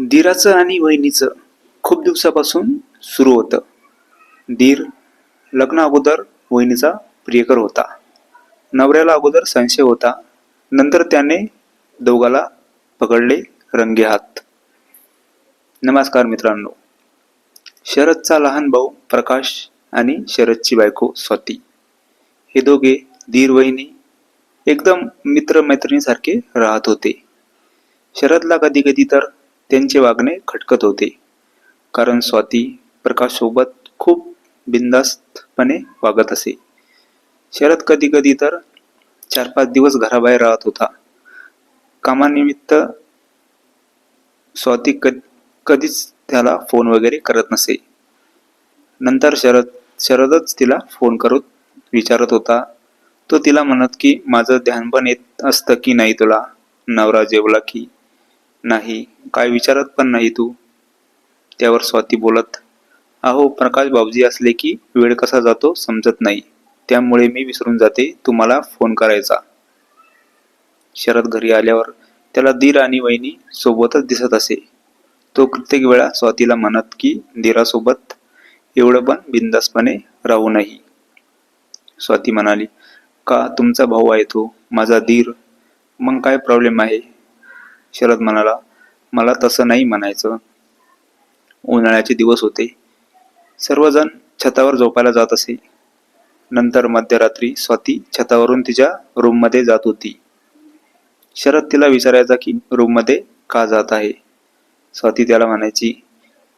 धीराचं आणि वहिनीचं खूप दिवसापासून सुरू होतं. धीर लग्न अगोदर वहिनीचा प्रियकर होता. नवऱ्याला अगोदर संशय होता. नंतर त्याने दोघाला पकडले रंगे हात. नमस्कार मित्रांनो. शरदचा लहान भाऊ प्रकाश आणि शरदची बायको स्वाती. हे दोघे धीर वहिनी एकदम मित्रमैत्रिणीसारखे राहत होते. शरदला कधी कधी तर त्यांचे वागणे खटकत होते. कारण स्वाती प्रकाशसोबत खूप बिनधास्तपणे वागत असे. शरद कधी कधी तर चार पाच दिवस घराबाहेर राहत होता. कामानिमित्त स्वाती क कधीच त्याला फोन वगैरे करत नसे. नंतर शरद शरदच तिला फोन करून विचारत होता. तो तिला म्हणत की माझं ध्यान पण येत असतं की नाही तुला? नवरा जेवला की नाही काय विचारत पण नाही तू. त्यावर स्वाती बोलत अहो प्रकाश बाबजी असले की वेळ कसा जातो समजत नाही. त्यामुळे मी विसरून जाते तुम्हाला फोन करायचा. शरद घरी आल्यावर त्याला दीर आणि वहिनी सोबतच दिसत असे. तो प्रत्येक वेळा स्वातीला म्हणत की दीरासोबत एवढं पण बिंदासपणे राहू नाही. स्वाती म्हणाली का तुमचा भाऊ आहे तो माझा धीर मग काय प्रॉब्लेम आहे? शरद म्हणाला मला तसं नाही म्हणायचं. उन्हाळ्याचे दिवस होते. सर्वजण छतावर झोपायला जात असे. नंतर मध्यरात्री स्वाती छतावरून तिच्या रूममध्ये जात होती. शरद तिला विचारायचा की रूममध्ये का जात आहे? स्वाती त्याला म्हणायची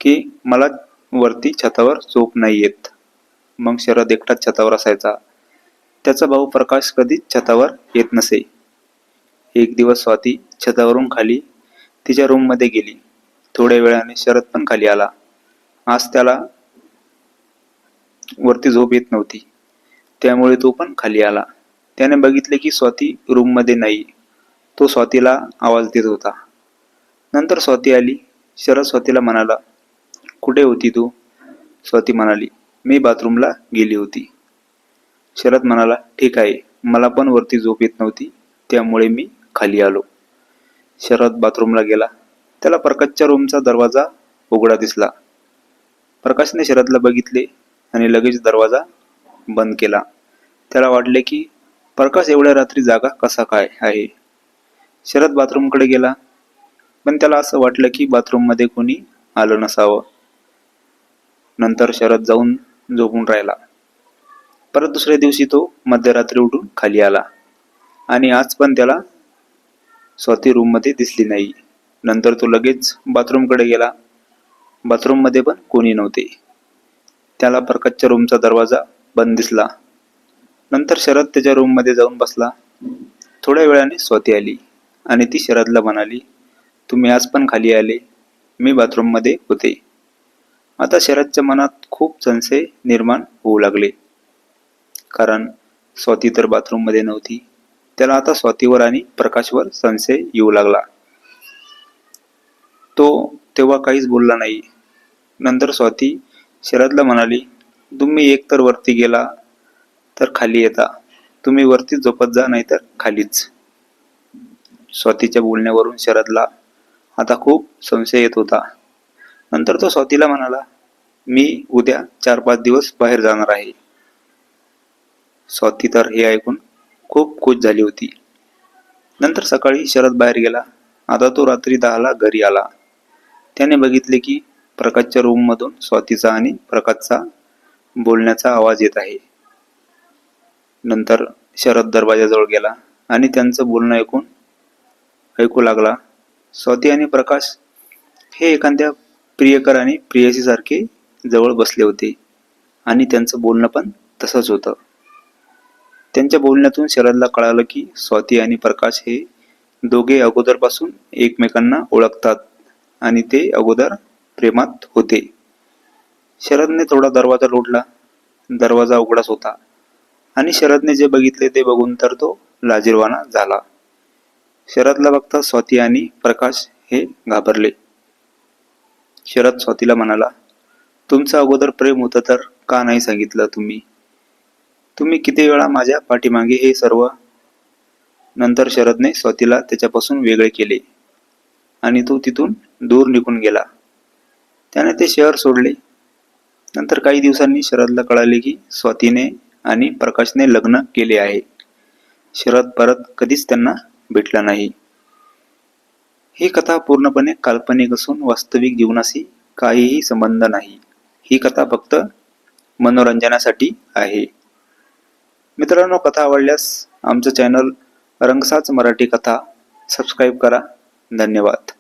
की मला वरती छतावर झोप नाही येत. मग शरद एकटाच छतावर असायचा. त्याचा भाऊ प्रकाश कधीच छतावर येत नसे. एक दिवस स्वाती छतावरून खाली तिच्या रूममध्ये गेली. थोड्या वेळाने शरद पण खाली आला. आज त्याला वरती झोप येत नव्हती. त्यामुळे तो पण खाली आला. त्याने बघितले की स्वाती रूममध्ये नाही. तो स्वातीला आवाज देत होता. नंतर स्वाती आली. शरद स्वातीला म्हणाला कुठे होती तू? स्वाती म्हणाली मी बाथरूमला गेली होती. शरद म्हणाला ठीक आहे. मला पण वरती झोप येत नव्हती. त्यामुळे मी खाली आलो. शरद बाथरूमला गेला. त्याला प्रकाशच्या रूमचा दरवाजा उघडा दिसला. प्रकाशने शरदला बघितले आणि लगेच दरवाजा बंद केला. त्याला वाटले की प्रकाश एवढ्या रात्री जागा कसा काय आहे? शरद बाथरूमकडे गेला. पण त्याला असं वाटलं की बाथरूममध्ये कोणी आलं नसावं. नंतर शरद जाऊन झोपून राहिला. परत दुसऱ्या दिवशी तो मध्यरात्री उठून खाली आला. आणि आज पण त्याला स्वाती रूममध्ये दिसली नाही. नंतर तो लगेच बाथरूमकडे गेला. बाथरूममध्ये पण कोणी नव्हते. त्याला प्रकाशच्या रूमचा दरवाजा बंद दिसला. नंतर शरद त्याच्या रूममध्ये जाऊन बसला. थोड्या वेळाने स्वाती आली आणि ती शरदला म्हणाली तुम्ही आज पण खाली आले. मी बाथरूममध्ये होते. आता शरदच्या मनात खूप संशय निर्माण होऊ लागले. कारण स्वाती तर बाथरूममध्ये नव्हती. त्याला आता स्वातीवर आणि प्रकाशवर संशय येऊ लागला. तो तेव्हा काहीच बोलला नाही. नंतर स्वाती शरदला म्हणाली तुम्ही एकतर वरती गेला तर खाली येता. तुम्ही वरतीच झोपत जा नाहीतर खालीच. स्वातीच्या बोलण्यावरून शरदला आता खूप संशय येत होता. नंतर तो स्वातीला म्हणाला मी उद्या चार पाच दिवस बाहेर जाणार आहे. स्वाती तर हे ऐकून खूप खुश झाली होती. नंतर सकाळी शरद बाहेर गेला. आता तो रात्री दहाला घरी आला. त्याने बघितले की प्रकाशच्या रूममधून स्वातीचा आणि प्रकाशचा बोलण्याचा आवाज येत आहे. नंतर शरद दरवाजाजवळ गेला आणि त्यांचं बोलणं ऐकून ऐकू लागला. स्वाती आणि प्रकाश हे एखाद्या प्रियकर आणि प्रियसीसारखे जवळ बसले होते आणि त्यांचं बोलणं पण तसंच होतं. त्यांच्या बोलण्यातून शरदला कळालं की स्वाती आणि प्रकाश हे दोघे अगोदरपासून एकमेकांना ओळखतात आणि ते अगोदर प्रेमात होते. शरदने थोडा दरवाजा लोडला दरवाजा उघडाच होता. आणि शरदने जे बघितले ते बघून तर तो लाजीरवाना झाला. शरदला बघता स्वाती आणि प्रकाश हे घाबरले. शरद स्वातीला म्हणाला तुमचं अगोदर प्रेम होतं तर का नाही सांगितलं तुम्ही? तुम्ही किती वेळा माझ्या पाठीमागे हे सर्व? नंतर शरदने स्वातीला त्याच्यापासून वेगळे केले. आणि तो तिथून दूर निघून गेला. त्याने ते शहर सोडले. नंतर काही दिवसांनी शरदला कळाले की स्वातीने आणि प्रकाशने लग्न केले आहे. शरद परत कधीच त्यांना भेटला नाही. ही कथा पूर्णपणे काल्पनिक असून वास्तविक जीवनाशी काहीही संबंध नाही. ही कथा फक्त मनोरंजनासाठी आहे. मित्रांनो कथा आवडल्यास आमचं चॅनल रंगसाच मराठी कथा सबस्क्राईब करा. धन्यवाद.